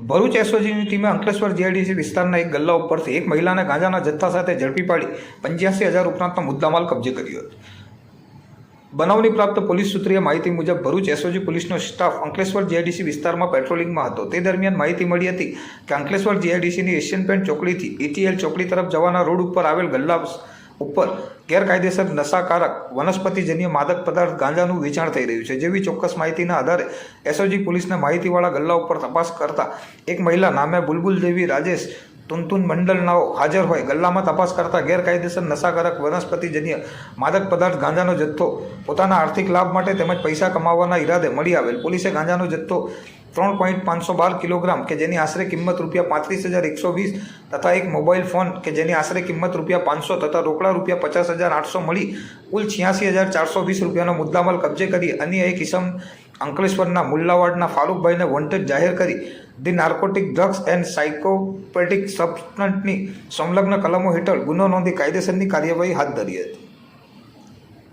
ભરૂચ એસઓજીની ટીમે અંકલેશ્વર જીઆઈડીસી વિસ્તારના એક ગલ્લા ઉપરથી એક મહિલાને ગાંજાના જથ્થા સાથે ઝડપી પાડી પંચ્યાસી હજાર ઉપરાંતનો મુદ્દામાલ કબજે કર્યો હતો. બનાવની પ્રાપ્ત પોલીસ સૂત્રીય માહિતી મુજબ ભરૂચ એસઓજી પોલીસનો સ્ટાફ અંકલેશ્વર જીઆઈડીસી વિસ્તારમાં પેટ્રોલિંગમાં હતો. તે દરમિયાન માહિતી મળી હતી કે અંકલેશ્વર જીઆઈડીસીની એશિયન પેન્ટ ચોકડીથી એટીએલ ચોકડી તરફ જવાના રોડ ઉપર આવેલ ગલ્લા ઉપર ગેરકાયદેસર નશાકારક વનસ્પતિજન્ય માદક પદાર્થ ગાંજાનું વેચાણ થઈ રહ્યું છે. જેવી ચોક્કસ માહિતીના આધારે એસઓજી પોલીસને માહિતીવાળા ગલ્લા ઉપર તપાસ કરતા એક મહિલા નામે બુલબુલ દેવી રાજેશ તુનતુન મંડલનાઓ હાજર હોય ગલ્લામાં તપાસ કરતા ગેરકાયદેસર નશાકારક વનસ્પતિજન્ય માદક પદાર્થ ગાંજાનો જથ્થો પોતાના આર્થિક લાભ માટે તેમજ પૈસા કમાવવાના ઈરાદે મળી આવેલ. પોલીસે ગાંજાનો જથ્થો ત્રણ પોઈન્ટ પાંચસો બાર કિલોગ્રામ, કે જેની આશરે કિંમત રૂપિયા પાંત્રીસ હજાર એકસો વીસ તથા એક મોબાઈલ ફોન, કે જેની આશરે કિંમત રૂપિયા પાંચસો તથા રોકડા રૂપિયા પચાસ હજાર આઠસો મળી, કુલ છ્યાસી હજાર ચારસો વીસ રૂપિયાનો મુદ્દામાલ કબજે કરી અન્ય એક ઇસમ અંકલેશ્વરના મુલ્લાવાડના ફારૂકભાઈને વોન્ટેડ જાહેર કરી. ધી નાર્કોટિક ડ્રગ્સ એન્ડ સાયકોપેટિક સબસ્ટન્ટની સંલગ્ન કલમો હેઠળ ગુનો નોંધી કાયદેસરની કાર્યવાહી હાથ ધરી હતી.